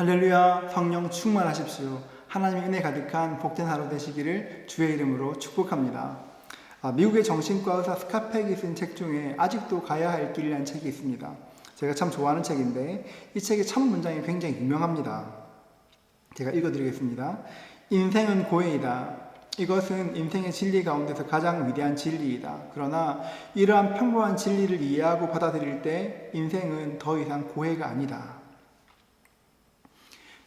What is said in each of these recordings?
할렐루야 성령 충만하십시오. 하나님의 은혜 가득한 복된 하루 되시기를 주의 이름으로 축복합니다. 아, 미국의 정신과 의사 스카펙이 쓴 책 중에 아직도 가야 할 길이라는 책이 있습니다. 제가 참 좋아하는 책인데 이 책의 첫 문장이 굉장히 유명합니다. 제가 읽어드리겠습니다. 인생은 고해이다. 이것은 인생의 진리 가운데서 가장 위대한 진리이다. 그러나 이러한 평범한 진리를 이해하고 받아들일 때 인생은 더 이상 고해가 아니다.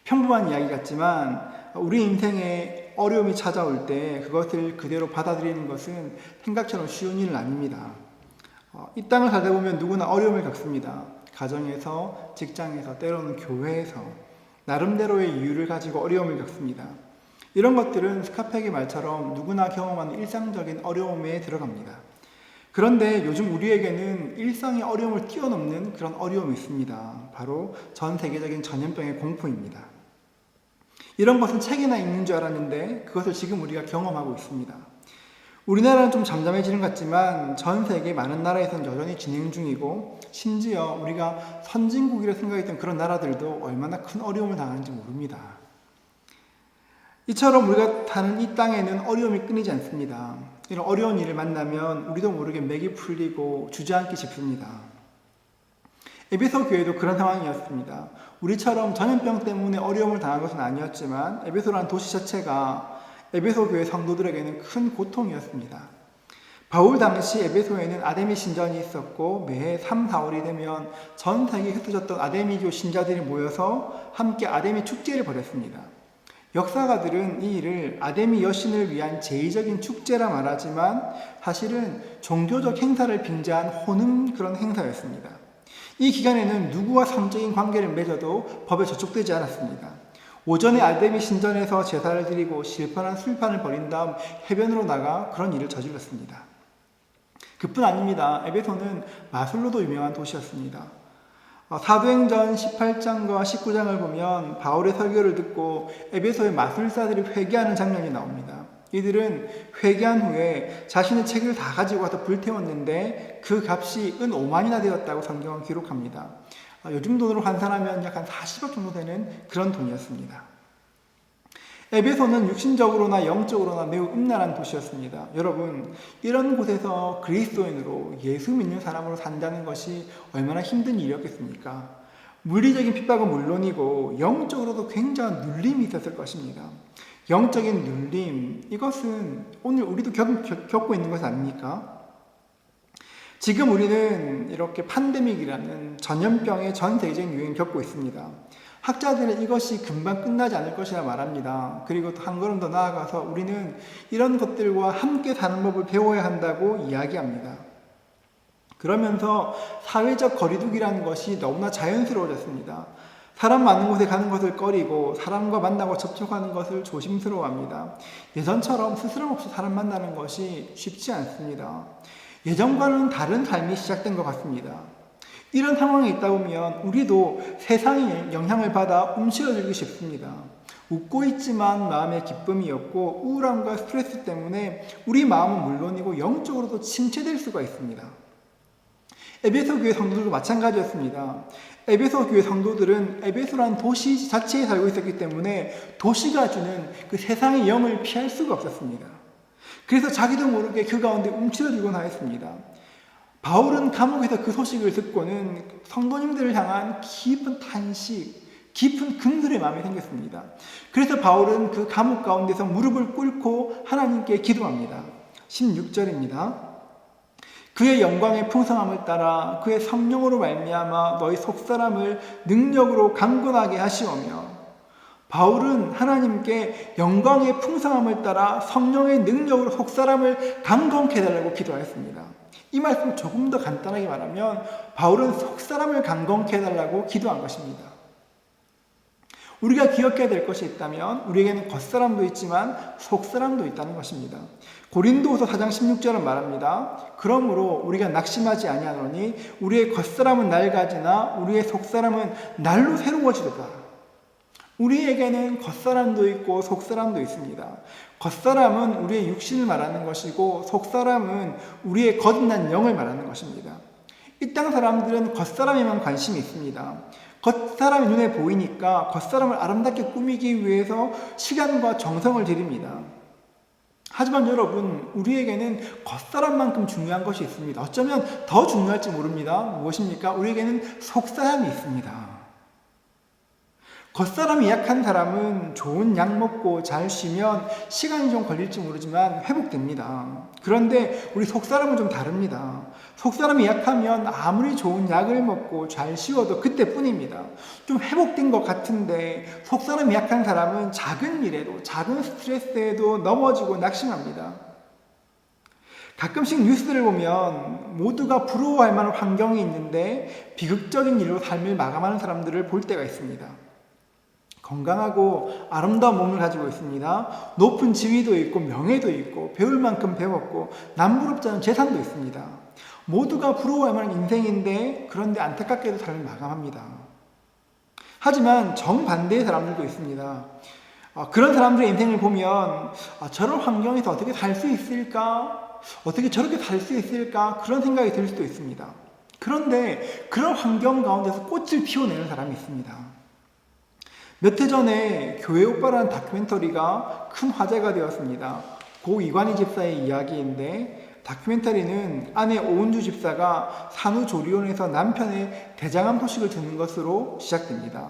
평범한 이야기 같지만 우리 인생에 어려움이 찾아올 때 그것을 그대로 받아들이는 것은 생각처럼 쉬운 일은 아닙니다. 어, 이 땅을 살다 보면 누구나 어려움을 겪습니다. 가정에서, 직장에서, 때로는 교회에서 나름대로의 이유를 가지고 어려움을 겪습니다. 이런 것들은 스카펙의 말처럼 누구나 경험하는 일상적인 어려움에 들어갑니다. 그런데 요즘 우리에게는 일상의 어려움을 뛰어넘는 그런 어려움이 있습니다. 바로 전 세계적인 전염병의 공포입니다. 이런 것은 책이나 있는 줄 알았는데 그것을 지금 우리가 경험하고 있습니다. 우리나라는 좀 잠잠해지는 것 같지만 전 세계 많은 나라에서는 여전히 진행 중이고 심지어 우리가 선진국이라 생각했던 그런 나라들도 얼마나 큰 어려움을 당하는지 모릅니다. 이처럼 우리가 사는 이 땅에는 어려움이 끊이지 않습니다. 이런 어려운 일을 만나면 우리도 모르게 맥이 풀리고 주저앉기 싶습니다. 에베소 교회도 그런 상황이었습니다. 우리처럼 전염병 때문에 어려움을 당한 것은 아니었지만 에베소라는 도시 자체가 에베소 교회 성도들에게는 큰 고통이었습니다. 바울 당시 에베소에는 아데미 신전이 있었고 매해 3, 4월이 되면 전 세계에 흩어졌던 아데미교 신자들이 모여서 함께 아데미 축제를 벌였습니다. 역사가들은 이 일을 아데미 여신을 위한 제의적인 축제라 말하지만 사실은 종교적 행사를 빙자한 혼음 그런 행사였습니다. 이 기간에는 누구와 성적인 관계를 맺어도 법에 저촉되지 않았습니다. 오전에 아데미 신전에서 제사를 드리고 실판한 술판을 벌인 다음 해변으로 나가 그런 일을 저질렀습니다. 그뿐 아닙니다. 에베소는 마술로도 유명한 도시였습니다. 어, 사도행전 18장과 19장을 보면 바울의 설교를 듣고 에베소의 마술사들이 회개하는 장면이 나옵니다. 이들은 회개한 후에 자신의 책을 다 가지고 와서 불태웠는데 그 값이 은 5만이나 되었다고 성경은 기록합니다. 어, 요즘 돈으로 환산하면 약 한 40억 정도 되는 그런 돈이었습니다. 에베소는 육신적으로나 영적으로나 매우 음란한 도시였습니다. 여러분, 이런 곳에서 그리스도인으로 예수 믿는 사람으로 산다는 것이 얼마나 힘든 일이었겠습니까? 물리적인 핍박은 물론이고 영적으로도 굉장한 눌림이 있었을 것입니다. 영적인 눌림, 이것은 오늘 우리도 겪, 겪고 있는 것 아닙니까? 지금 우리는 이렇게 팬데믹이라는 전염병의 전 세계적인 유행을 겪고 있습니다. 학자들은 이것이 금방 끝나지 않을 것이라 말합니다. 그리고 한 걸음 더 나아가서 우리는 이런 것들과 함께 사는 법을 배워야 한다고 이야기합니다. 그러면서 사회적 거리두기라는 것이 너무나 자연스러워졌습니다. 사람 많은 곳에 가는 것을 꺼리고 사람과 만나고 접촉하는 것을 조심스러워합니다. 예전처럼 스스럼 없이 사람 만나는 것이 쉽지 않습니다. 예전과는 다른 삶이 시작된 것 같습니다. 이런 상황에 있다 보면 우리도 세상의 영향을 받아 움츠러들기 쉽습니다. 웃고 있지만 마음에 기쁨이 없고 우울함과 스트레스 때문에 우리 마음은 물론이고 영적으로도 침체될 수가 있습니다. 에베소 교회 성도들도 마찬가지였습니다. 에베소 교회 성도들은 에베소라는 도시 자체에 살고 있었기 때문에 도시가 주는 그 세상의 영을 피할 수가 없었습니다. 그래서 자기도 모르게 그 가운데 움츠러들곤 하였습니다. 바울은 감옥에서 그 소식을 듣고는 성도님들을 향한 깊은 탄식, 깊은 금술의 마음이 생겼습니다. 그래서 바울은 그 감옥 가운데서 무릎을 꿇고 하나님께 기도합니다. 16절입니다. 그의 영광의 풍성함을 따라 그의 성령으로 말미암아 너희 속사람을 능력으로 강건하게 하시오며 바울은 하나님께 영광의 풍성함을 따라 성령의 능력으로 속사람을 강건케 해달라고 기도하였습니다. 이 말씀 조금 더 간단하게 말하면 바울은 속사람을 강건케 해달라고 기도한 것입니다. 우리가 기억해야 될 것이 있다면 우리에게는 겉사람도 있지만 속사람도 있다는 것입니다. 고린도후서 4장 16절은 말합니다. 그러므로 우리가 낙심하지 아니하노니 우리의 겉사람은 낡아지나 우리의 속사람은 날로 새로워지도다. 우리에게는 겉사람도 있고 속사람도 있습니다. 겉사람은 우리의 육신을 말하는 것이고 속사람은 우리의 거듭난 영을 말하는 것입니다. 이 땅 사람들은 겉사람에만 관심이 있습니다. 겉사람이 눈에 보이니까 겉사람을 아름답게 꾸미기 위해서 시간과 정성을 들입니다. 하지만 여러분, 우리에게는 겉사람만큼 중요한 것이 있습니다. 어쩌면 더 중요할지 모릅니다. 무엇입니까? 우리에게는 속사람이 있습니다. 겉사람이 약한 사람은 좋은 약 먹고 잘 쉬면 시간이 좀 걸릴지 모르지만 회복됩니다. 그런데 우리 속사람은 좀 다릅니다. 속사람이 약하면 아무리 좋은 약을 먹고 잘 쉬어도 그때뿐입니다. 좀 회복된 것 같은데 속사람이 약한 사람은 작은 일에도 작은 스트레스에도 넘어지고 낙심합니다. 가끔씩 뉴스를 보면 모두가 부러워할 만한 환경이 있는데 비극적인 일로 삶을 마감하는 사람들을 볼 때가 있습니다. 건강하고 아름다운 몸을 가지고 있습니다. 높은 지위도 있고 명예도 있고 배울 만큼 배웠고 남부럽지 않은 재산도 있습니다. 모두가 부러워할 만한 인생인데 그런데 안타깝게도 삶을 마감합니다. 하지만 정반대의 사람들도 있습니다. 어, 그런 사람들의 인생을 보면 아, 저런 환경에서 어떻게 살 수 있을까? 어떻게 저렇게 살 수 있을까? 그런 생각이 들 수도 있습니다. 그런데 그런 환경 가운데서 꽃을 피워내는 사람이 있습니다. 몇 해 전에 교회 오빠라는 다큐멘터리가 큰 화제가 되었습니다. 고 이관희 집사의 이야기인데 다큐멘터리는 아내 오은주 집사가 산후조리원에서 남편의 대장암 소식을 듣는 것으로 시작됩니다.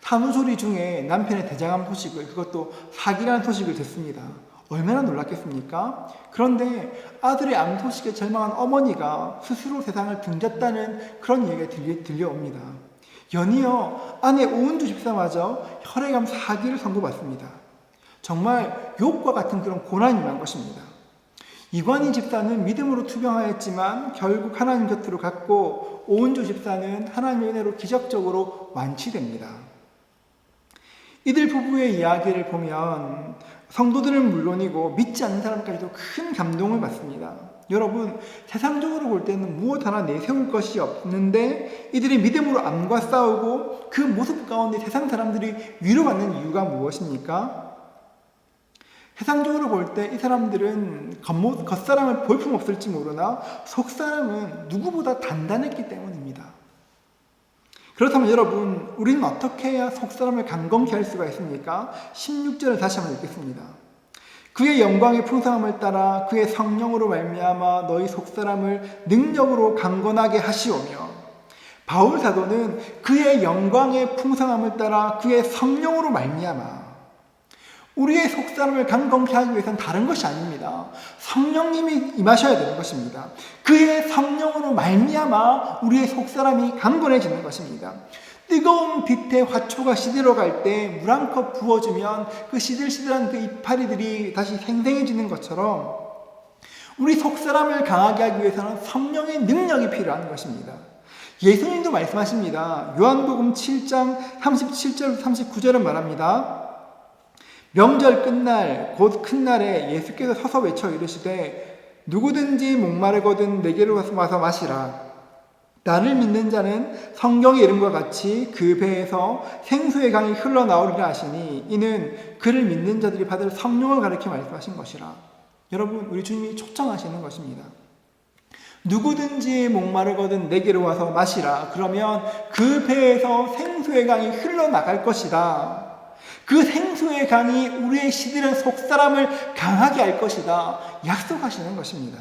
산후조리 중에 남편의 대장암 소식을 그것도 사기라는 소식을 듣습니다. 얼마나 놀랐겠습니까? 그런데 아들의 암 소식에 절망한 어머니가 스스로 세상을 등졌다는 그런 얘기가 들려, 들려옵니다. 연이어 아내 오은주 집사마저 혈액암 사기를 선고받습니다. 정말 욕과 같은 그런 고난이 임한 것입니다. 이관희 집사는 믿음으로 투병하였지만 결국 하나님 곁으로 갔고 오은주 집사는 하나님의 은혜로 기적적으로 완치됩니다. 이들 부부의 이야기를 보면 성도들은 물론이고 믿지 않는 사람까지도 큰 감동을 받습니다. 여러분, 세상적으로 볼 때는 무엇 하나 내세울 것이 없는데 이들이 믿음으로 암과 싸우고 그 모습 가운데 세상 사람들이 위로받는 이유가 무엇입니까? 세상적으로 볼 때 이 사람들은 겉모, 겉사람을 볼품 없을지 모르나 속사람은 누구보다 단단했기 때문입니다. 그렇다면 여러분, 우리는 어떻게 해야 속사람을 강건케 할 수가 있습니까? 16절을 다시 한번 읽겠습니다. 그의 영광의 풍성함을 따라 그의 성령으로 말미암아 너희 속사람을 능력으로 강건하게 하시오며 바울 사도는 그의 영광의 풍성함을 따라 그의 성령으로 말미암아 우리의 속사람을 강건케 하기 위해서는 다른 것이 아닙니다. 성령님이 임하셔야 되는 것입니다. 그의 성령으로 말미암아 우리의 속사람이 강건해지는 것입니다. 뜨거운 빛에 화초가 시들어 갈 때 물 한 컵 부어주면 그 시들시들한 그 이파리들이 다시 생생해지는 것처럼 우리 속사람을 강하게 하기 위해서는 성령의 능력이 필요한 것입니다. 예수님도 말씀하십니다. 요한복음 7장 37절 39절은 말합니다. 명절 끝날 곧 큰 날에 예수께서 서서 외쳐 이르시되 누구든지 목마르거든 내게로 와서 마시라. 나를 믿는 자는 성경의 이름과 같이 그 배에서 생수의 강이 흘러나오리라 하시니 이는 그를 믿는 자들이 받을 성령을 가리켜 말씀하신 것이라. 여러분, 우리 주님이 초청하시는 것입니다. 누구든지 목마르거든 내게로 와서 마시라. 그러면 그 배에서 생수의 강이 흘러나갈 것이다. 그 생수의 강이 우리의 시들은 속사람을 강하게 할 것이다. 약속하시는 것입니다.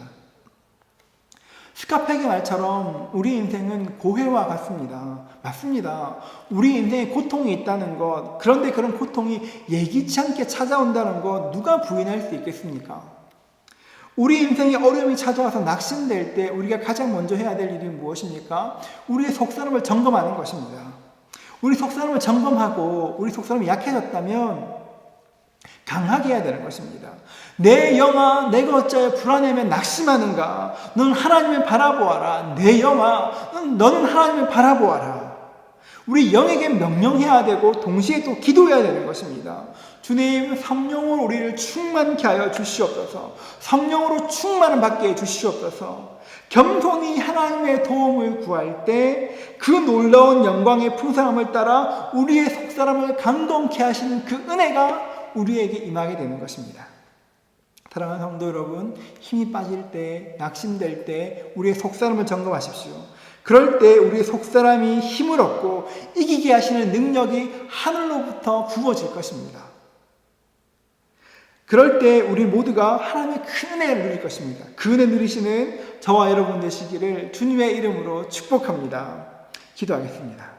스카펙의 말처럼 우리 인생은 고해와 같습니다. 맞습니다. 우리 인생에 고통이 있다는 것, 그런데 그런 고통이 예기치 않게 찾아온다는 것, 누가 부인할 수 있겠습니까? 우리 인생에 어려움이 찾아와서 낙심될 때 우리가 가장 먼저 해야 될 일이 무엇입니까? 우리의 속사람을 점검하는 것입니다. 우리 속사람을 점검하고 우리 속사람이 약해졌다면 강하게 해야 되는 것입니다. 내 영아, 내가 어찌하여 불안해하면 낙심하는가? 넌 하나님을 바라보아라. 내 영아, 너는 하나님을 바라보아라. 우리 영에게 명령해야 되고 동시에 또 기도해야 되는 것입니다. 주님, 성령으로 우리를 충만케 하여 주시옵소서. 성령으로 충만을 받게 해 주시옵소서. 겸손히 하나님의 도움을 구할 때 그 놀라운 영광의 풍성함을 따라 우리의 속사람을 감동케 하시는 그 은혜가 우리에게 임하게 되는 것입니다. 사랑하는 성도 여러분, 힘이 빠질 때, 낙심될 때 우리의 속사람을 점검하십시오. 그럴 때 우리 속사람이 힘을 얻고 이기게 하시는 능력이 하늘로부터 부어질 것입니다. 그럴 때 우리 모두가 하나님의 큰 은혜를 누릴 것입니다. 그 은혜 누리시는 저와 여러분 되시기를 주님의 이름으로 축복합니다. 기도하겠습니다.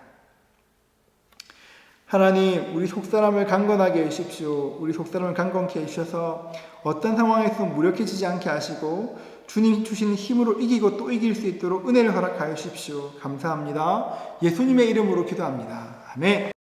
하나님, 우리 속사람을 강건하게 해주십시오. 우리 속사람을 강건케 해주셔서 어떤 상황에서 무력해지지 않게 하시고 주님 주시는 힘으로 이기고 또 이길 수 있도록 은혜를 허락하여 주십시오. 감사합니다. 예수님의 이름으로 기도합니다. 아멘.